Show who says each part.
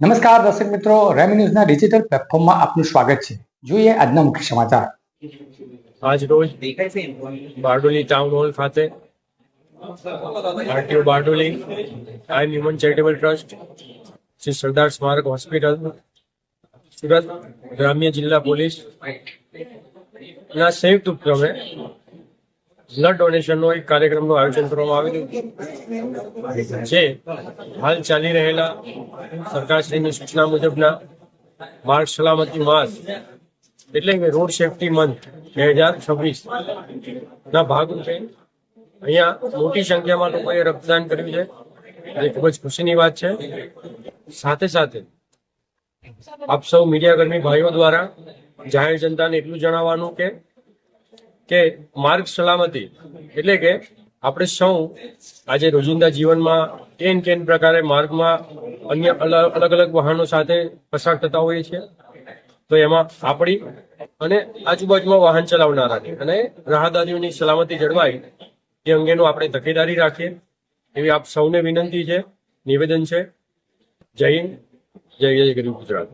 Speaker 1: નમસ્કાર દર્શક મિત્રો, રેમી ન્યૂઝના ડિજિટલ પ્લેટફોર્મમાં આપનું સ્વાગત છે. જોઈએ આજના મુખ્ય સમાચાર.
Speaker 2: આજ રોજ બારડોલી ટાઉન હોલ ખાતે RTO Bardoli I human charitable trust Shri Sardar Smarak hospital Surat ગ્રામ્ય જિલ્લા પોલીસ ના સંયુક્ત ઉપક્રમે બ્લડ ડોનેશનનો એક કાર્યક્રમનું આયોજન કરવામાં આવેલું જે હાલ ચાલી રહેલા સરકારશ્રીની સૂચના મુજબના માર્ગ સલામતી માસ એટલે કે રોડ સેફટી મંથ બે હજાર છવ્વીસ ના ભાગરૂપે અહીંયા મોટી સંખ્યામાં લોકોએ રક્તદાન કર્યું છે. જે ખૂબ જ ખુશીની વાત છે. સાથે સાથે આપ સૌ મીડિયાકર્મી ભાઈઓ દ્વારા જાહેર જનતાને એટલું જણાવવાનું કે કે માર્ગ સલામતી એટલે કે આપણે સૌ આજે રોજિંદા જીવનમાં કેન કેન પ્રકારે માર્ગમાં અન્ય અલગ અલગ વાહનો સાથે પસાર થતા હોઈએ છીએ. તો એમાં આપણી અને આજુબાજુમાં વાહન ચલાવનારાની અને રાહદારીઓની સલામતી જળવાય એ અંગેનું આપણે તકેદારી રાખીએ. એવી આપ સૌને વિનંતી છે, નિવેદન છે. જય હિન્દ, જય જય ગરીબ ગુજરાત.